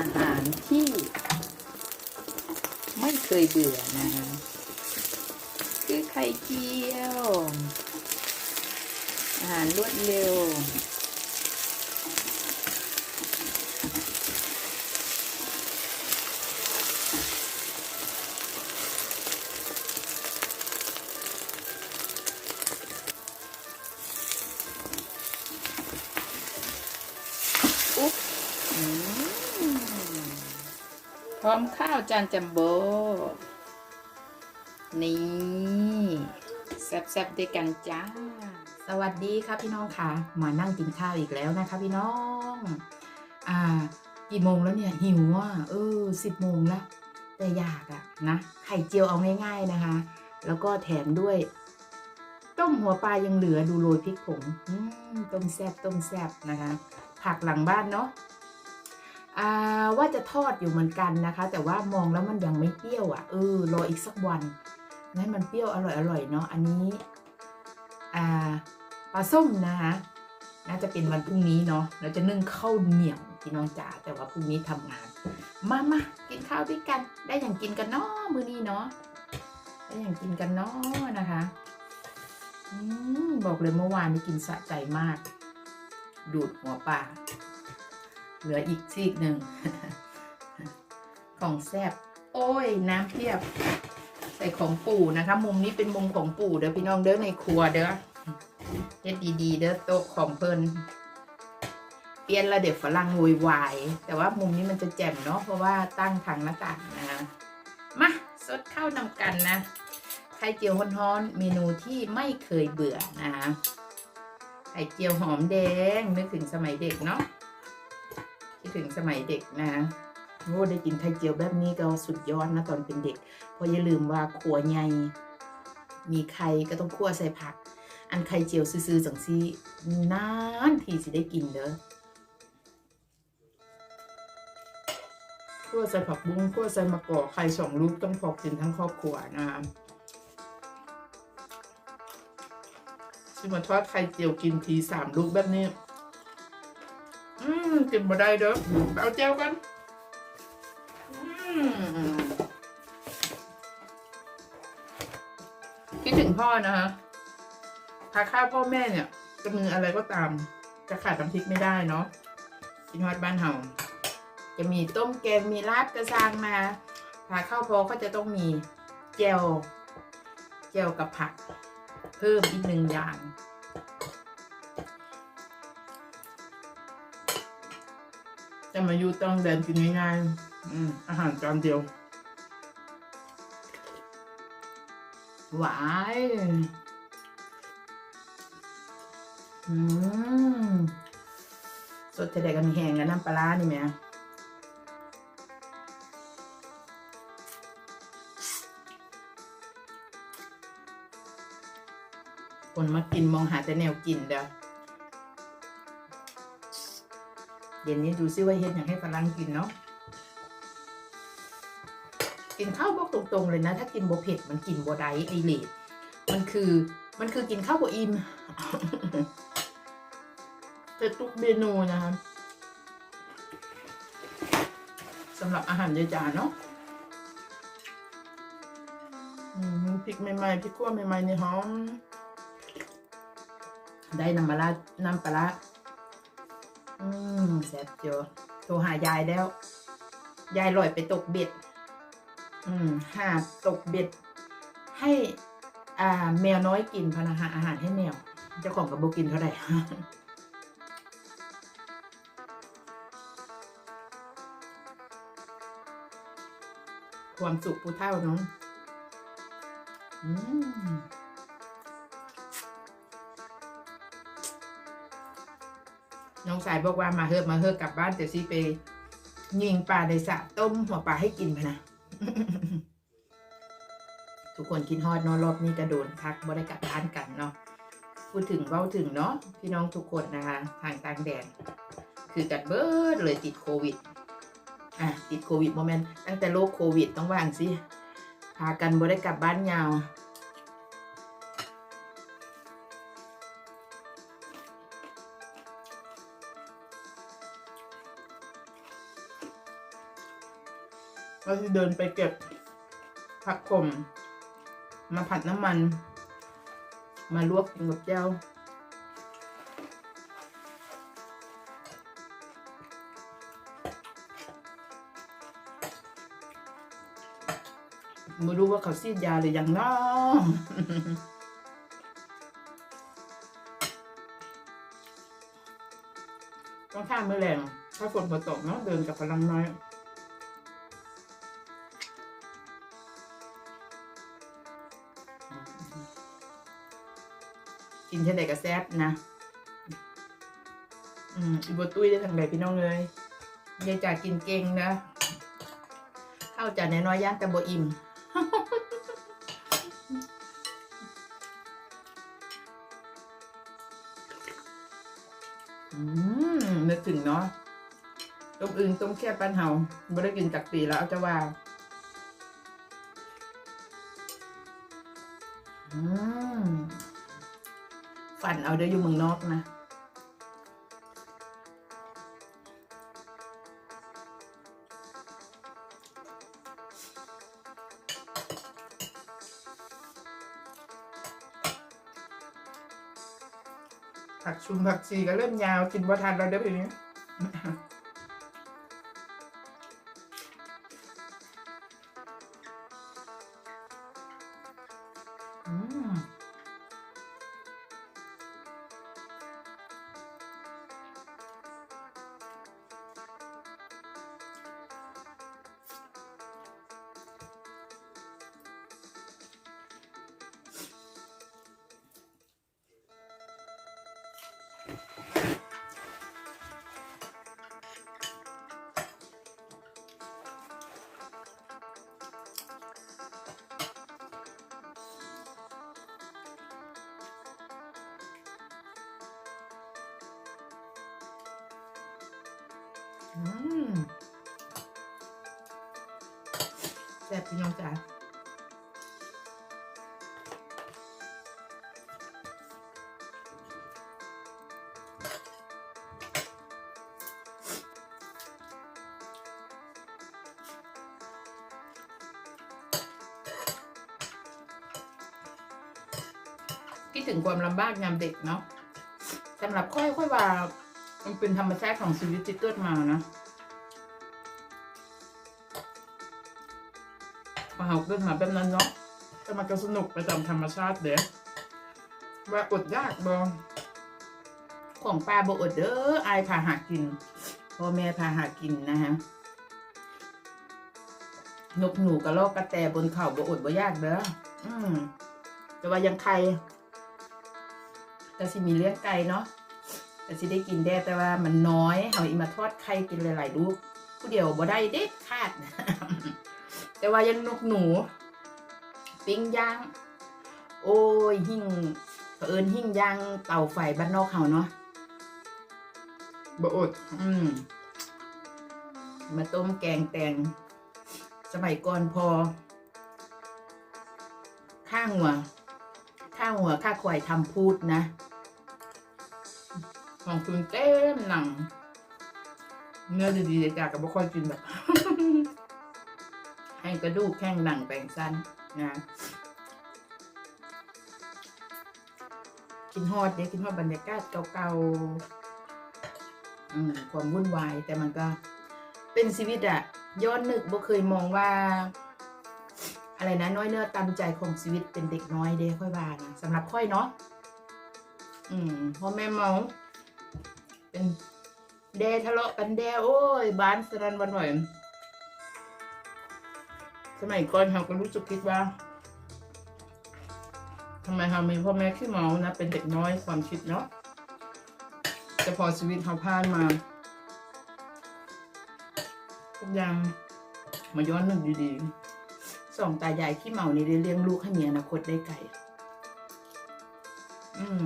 อาหารที่ ไม่เคยเบื่อนะคะคือไข่เจียว อาหารรวดเร็วอุ๊บอืม พร้อมข้าวจานจัมโบ้นี่แซ่บๆด้วยกันจ้า สวัสดีครับพี่น้องค่ะ มานั่งกินข้าวอีกแล้วนะคะพี่น้อง อ่า กี่โมงแล้วเนี่ยหิวอะเออสิบโมงแล้วแต่อยากอะนะไข่เจียวเอาง่ายๆนะคะ แล้วก็แถมด้วย ต้มหัวปลายังเหลือดูโรยพริกผงต้มแซบต้มแซบนะคะ ผักหลังบ้านเนาะ ว่าจะทอดอยู่เหมือนกันนะคะ แต่ว่ามองแล้วมันยังไม่เปรี้ยวอะเออรออีกสักวันให้มันเปรี้ยวอร่อยอร่อยเนาะอันนี้ปลาส้มนะคะน่าจะเป็นวันพรุ่งนี้เนาะเราจะนึ่งข้าวเหนียวพี่น้องจ๋าแต่ว่าพรุ่งนี้ทำงาน มามากินข้าวด้วยกัน ได้อย่างกินกันเนาะมื้อนี้เนาะได้อย่างกินกันเนาะนะคะอืมบอกเลยเมื่อวานนี้กินสะใจมาก ดูดหัวปลา เหลืออีกซีกหนึ่งของแซบโอ้ย น้ำเพียบ ใส่ของปู่นะคะ มุมนี้เป็นมุมของปู่เด้อพี่น้องเด้อในครัวเด้อเฮ็ดดีๆเด้อโต๊ะของเพิ่นเปลี่ยนละเด็กฝรั่งโวยวายแต่ว่ามุมนี้มันจะแจ่มเนาะเพราะว่าตั้งทางหน้าต่างนะคะมาสดข้าวนำกันนะไข่เจียวฮ้อนๆเมนูที่ไม่เคยเบื่อนะคะไข่เจียวหอมแดงนึกถึงสมัยเด็กเนาะ ถึงสมัยเด็กนะโอ้ได้กินไข่เจียวแบบนี้ก็สุดยอดนะตอนเป็นเด็ก เพราะอย่าลืมว่าขัวใหญ่มีไข่ก็ต้องคั่วใส่ผัก อันไข่เจียวซื่อๆจังซีนานทีสิได้กินเด้อคั่วใส่ผักบุ้งคั่วใส่มะกอกไข่สองลูกต้องพอกินทั้งครอบครัวนะคะซิมาทอดไข่เจียวกินทีสามลูกแบบนี้ กินมาได้เด้อไปเอาเจลกันคิดถึงพ่อนะคะพาข้าวพ่อแม่เนี่ยจะมีออะไรก็ตาม จะขาดน้ำพริกไม่ได้เนาะกินฮอดบ้านเฮาจะมีต้มแกงมีลาบกระซางมาพาข้าวพอก็จะต้องมีเจลเจลกับผัก เพิ่มอีกหนึ่งอย่าง จะมาอยู่ต้องเดินกินง่ายๆอืมอาหารจานเดียว หวายอืมสดจะได้กันแห้งกับน้ำปลาร้านี่ไหมคนมากินมองหาแต่แนวกินเด้อ เดี๋ย็นนี้ดูซิว่าเฮ็ดอย่างให้ฝรั่งกินเนาะ กินข้าวบอกตรงๆเลยนะ ถ้ากินบ่เผ็ดมันกินบ่ได้ไอเลดมันคือมันคือกินข้าวบ่อิ่มเผ็ดทุกเมนูนะคะสำหรับอาหารยายจาเนาะพริกใหม่ๆพริกขั่วใหม่ๆในหอม ได้น้ำปลาน้ำปลา อืมแซ่บเจียวโทรหายายแล้ว ยายลอยไปตกเบ็ด อืมหาตกเบ็ด ให้ อ่า แมวน้อยกินพนะหาอาหารให้แมว เจ้าของกับโบกินเท่าไหร่ความสุขผู้เท่าน้อง อืม น้องสายบอกว่ามาเฮิบมาเฮิบกลับบ้านแต่ซีไปยิงปลาในสระต้มหัวปลาให้กินพะนะ ทุกคนคิดฮอดนาะรอบนี้กระโดนทักบ่ได้กลับบ้านกันเนาะพูดถึงเว้าถึงเนาะพี่น้องทุกคนนะคะ ทางต่างแดนคือกัดเบิดเลยติดโควิดอะติดโควิดโมเมนต์ตั้งแต่โรคโควิดต้องว่างสิพากันบ่ได้กลับบ้านยาว เราจะเดินไปเก็บผักขมมาผัดน้ำมัน มาลวกกินกับแจ้วไม่รู้ว่าเขาซีดยาหรือยังน้อต้องข้ามมือแรง ถ้าฝนมาตกเนาะเดินกับพลังน้อย นเช่นใดก็แซ่บนะอืมอีบัวตุ้ยได้ทางใดพี่น้องเลยยายจ่ากินเก่งนะข้าวจานน้อยๆย่านแต่บอิ่มอืมนึกถึงเนาะต้มอึงต้มแค่ปันเฮาไม่ได้กินจากปีแล้วเอาจะว่า อืม ฝันเอาเดี๋ยวอยู่เมืองนอกนะผักชุมผักชีก็เริ่มยาวกินบ่ทันเราเด้อพี่นี้ แซ่บพี่น้องจ๋าคิดถึงความลำบากยามเด็กเนาะสำหรับค่อยค่อยว่า มันเป็นธรรมชาติของชีวิตที่เกิดมานะพอเราเกิดมาแบบนั้นเนาะแต่มันก็สนุกไปตามธรรมชาติเด้ว่าอดยากบอของป้าบอดเด้ออายพาหากินพ่อแม่พาหากินนะฮะนกหนูกระรอกกระแตบนเข่าบอดบ่ยากเด้ออืมแต่ว่ายังใครแต่สิมีเลี้ยงไก่เนาะ แต่สิได้กินได้แต่ว่ามันน้อยเอาอีมาทอดไข่กินหลายๆลูกผู้เดียวบ่ได้เด็ดขาดแต่ว่ายังนกหนู ปิ้งย่าง โอ้ยหิ่งเผอิญหิ่งย่างเตาไฟบ้านนอกเขาเนาะบ่อดอืมมาต้มแกงแตง สมัยก่อนพอ ข้างหัว ข้างหัวข้าควายทำพูดนะ ของคุณเต็มหนัง เนื้อดีๆเลยจ้ะกับบ่ค่อยกินแบบให้กระดูกแข้งหนังแปลงสั้นนะกินฮอดเด็กกินฮอดบรรยากาศเก่าๆความวุ่นวาย แต่มันก็เป็นชีวิตอะย้อนนึกบ่เคยมองว่า อะไรนะน้อยเนื้อตามใจของชีวิตเป็นเด็กน้อยเด้ค่อยว่านะสำหรับค่อยเนาะอืมพ่อแม่เมาเป็น แดทะเลาะกันแดโอ้ยบ้านสนันวันไหวสมัยก่อนเราก็รู้สึกคิดว่าทำไมเรามีพ่อแม่ขี้เมานะเป็นเด็กน้อยความคิดเนาะแต่พอชีวิตเขาผ่านมาทุกอย่างมาย้อนหนึกดีๆสองตายายขี้เมานี่ได้เลี้ยงลูกให้มีอนาคตได้ไกลอืม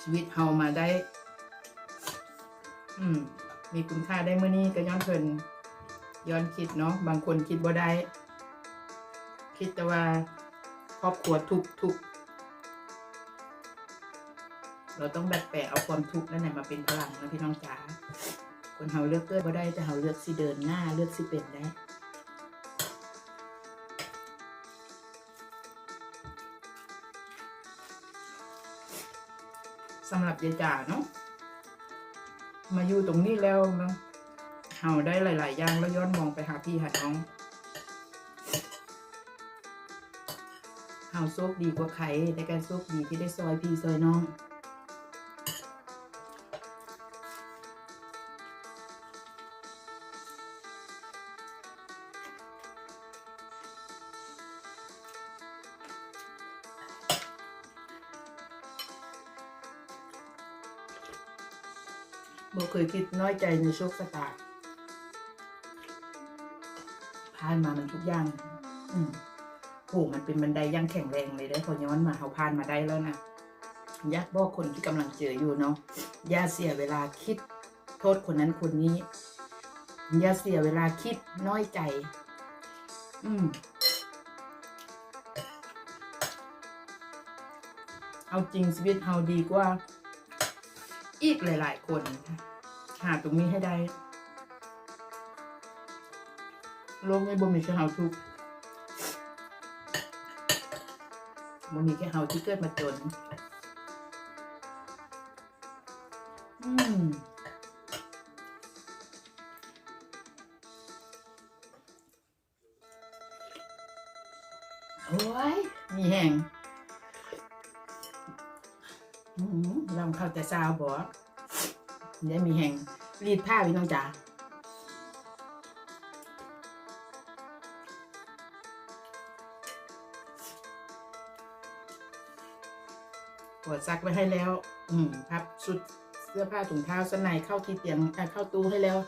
ชีวิตเฮามาได้ อืม มีคุณค่าได้เมื่อนี้ก็ย้อนเพิ่นย้อนคิดเนาะบางคนคิดบ่ได้ คิดแต่ว่าครอบครัวทุกทุกเราต้องแบบแปลเอาความทุกข์นั่นแหละมาเป็นพลังนะพี่น้องจ๋าคคนเฮาเลือกเกิดบ่ได้แต่เฮาเลือกสิเดินหน้าเลือกสิเป็นได้ สำหรับยายจ่าเนาะมาอยู่ตรงนี้แล้วเฮาได้หลาย ๆ อย่างแล้วย้อนมองไปหาพี่หาน้องเฮาโชคดีกว่าใครแต่การโชคดีที่ได้ซอยพี่ซอยน้อง น้อยใจในโชคชะตาผ่านมามันทุกอย่าง อืมโหมันเป็นบันไดอยังแข็งแรงเลยได้อพอย้อนมาเขาผ่านมาได้แล้วนะอยากบอกคนที่กำลังเจออยู่เนาะอย่าเสียเวลาคิดโทษคนนั้นคนนี้ อย่าเสียเวลาคิดน้อยใจ อืมเอาจริงชีวิตเฮาดีกว่า อีกหลาย ๆ คน หาตรงนี้ให้ได้ลกไม่บ่มีแค่เฮาทุกบ่มีแค่เฮาที่เกิดมาจน อืมโอ้ย มีแห่งอืมลำเข้าแต่ซาวบ่ ได้มีแห่งรีดผ้าพี่น้องจ๋าปวดซักไว้ให้แล้ว อืมพับชุดเสื้อผ้าถุงเท้าสนในเข้าที่เตียงเอ่อเข้าตู้ให้แล้ว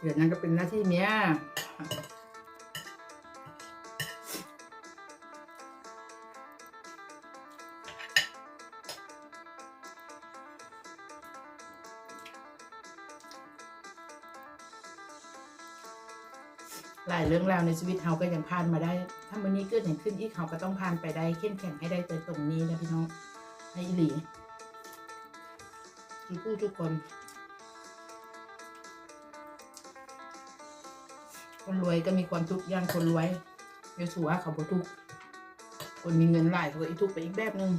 เดี๋ยวนั้นก็เป็นหน้าที่เมีย ลายเรื่องราวในชีวิตเฮาก็ยังผ่านมาได้ ถ้ามันนี้เกิดอย่างขึ้นอีกเฮาก็ต้องผ่านไปได้เข้มแข็งให้ได้แต่ตรงนี้นะพี่น้องให้หลีทุกผู้ทุกคน คนรวยก็มีความทุกข์ย่างคนรวยเยอะสัวเขาบ่ทุกคนมีเงินหลายเขาก็อีกทุกไปอีกแบบหนึ่ง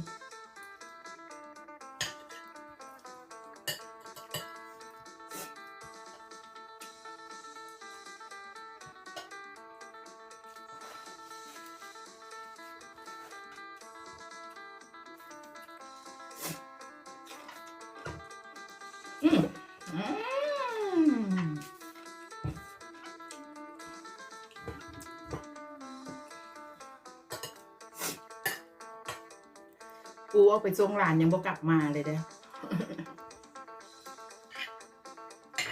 กูเอาไปส่งหลานยังบ่กลับมาเลยเด้อ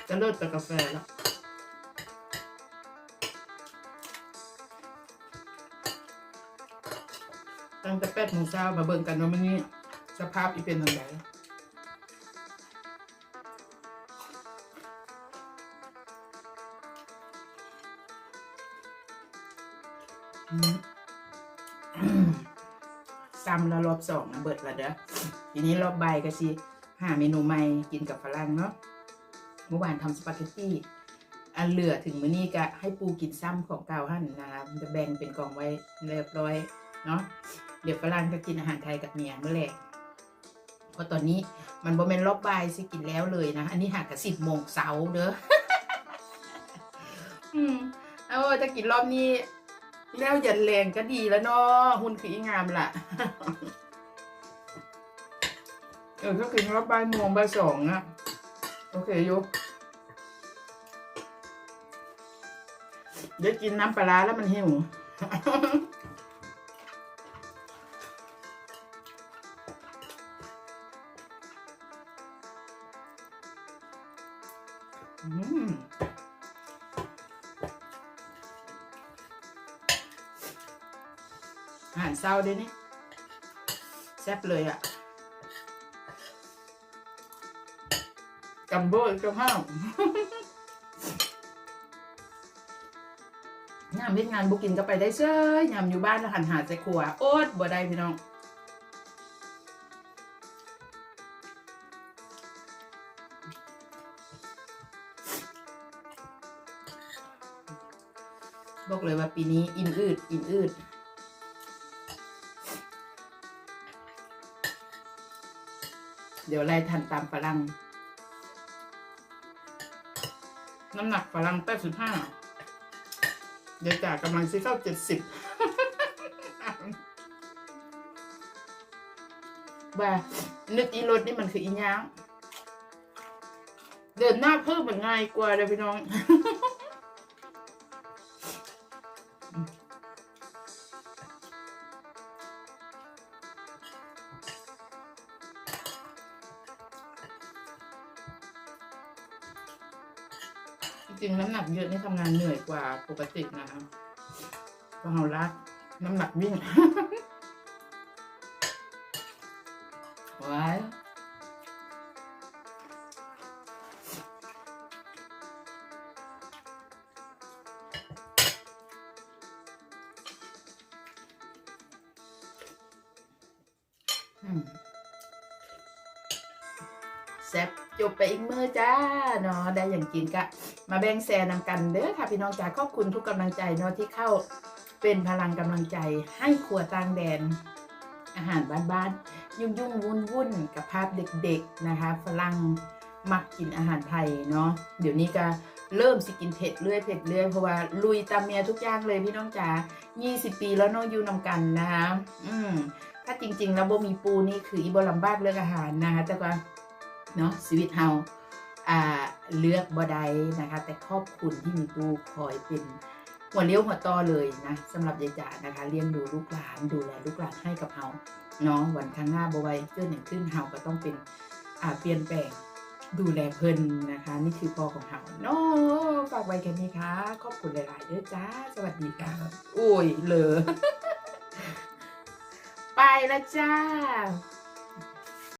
จะเลิศกับกาแฟแล้วตั้งแต่แปดโมงเช้ามาเบิ่งกันว่ามันนี่สภาพอีเป็นทางไหนอืม อบสองนะเบิดละเด้อทีนี้รอบใบก็สิหาเมนูใหม่กินกับฝรั่งเนาะเมื่อวานทำสปาเกตตี้อันเหลือถึงมื้อนี้ก็ให้ปูกินซ้ำของเก่าหั่นนะครับจะแบ่งเป็นกล่องไว้เรียบร้อยเนาะเดี๋ยวฝรั่งก็กินอาหารไทยกับเมียเมื่อแรกเพราะตอนนี้มันบ่แม่นรอบบ่ายสิกินแล้วเลยนะ อันนี้หากกับสิบโมงเช้าเด้ออืมเอาจะกินรอบนี้ แล้วย่าแรงก็ดีแล้วเนาะหุ่นคืออีงามล่ะ เออถ้ากินรอบบ่ายโมงบ่ายสองอะโอเคอยุเดี๋ยวกินน้ำปลาแล้วมันหิวอาหารเศร้าด้วยนี่แซ่บเลยอะ่ กัมโบยกับห้าวงามเล่งานบุกินก็ไปได้เชยยามอยู่บ้านแล้หันหาใจครัวโอ๊ตบ่ได้พี่น้องบอกเลยว่าปีนี้อินอืดอินอืดเดี๋ยวไล่ทันตามฝรั่ง น้ำหนักฝรั่งแปดสิบห้าเดี๋ยวจ่ากำลังซื้อข้าวเจ็ดสิบบ่านึกอีรถนี่มันคืออีหยังเดินหน้าเพิ่มมันง่ายกว่าเลยพี่น้อง จริงๆน้ำหนักเยอะนี่ทำงานเหนื่อยกว่าปกตินะคะเพราะเรารักน้ำหนักวิ่งว้ายอืมแซ่บจบไปอีกเมื่อจ้าเนาะได้อย่างกินกะ มาแบ่งแซนำกันเด้อค่ะพี่น้องจ๋าขอบคุณทุกกำลังใจเนาะที่เข้าเป็นพลังกำลังใจให้ครัวต่างแดน อาหารบ้านๆยุ่งยุ่งวุ่นวุ่นกับภาพเด็กๆนะคะฝรั่งมักกินอาหารไทยเนาะเดี๋ยวนี้ก็เริ่มสิกินเผ็ดเรื่อยเผ็ดเรื่อยเพราะว่าลุยตามเมียทุกอย่างเลยพี่น้องจ๋า20 ปีแล้วเนาะอยู่นำกันนะคะอืมถ้าจริง ๆ แล้วบ่มีปูนี่คืออีบ่ลำบากเรื่องอาหารนะคะแต่ก็ เนาะชีวิตเฮาอ่าเลือกบ่ได้นะคะ แต่ขอบคุณที่มีปูคอยเป็นหัวเลี้ยวหัวต่อเลยนะสำหรับยายจ๋านะคะเลี้ยงดูลูกหลานดูแลลูกหลานให้กับเฮาเนาะวันข้างหน้าบ่ไว้เกินหนึ่งขึ้นเฮาก็ต้องเป็นอ่าเปลี่ยนแปลงดูแลเพิ่นนะคะ นี่คือพ่อของเฮาเนาะฝากไว้แค่นี้ค่ะขอบคุณหลายๆเด้อจ้าสวัสดีค่ะโอ้ยเหลอไปแล้วจ้า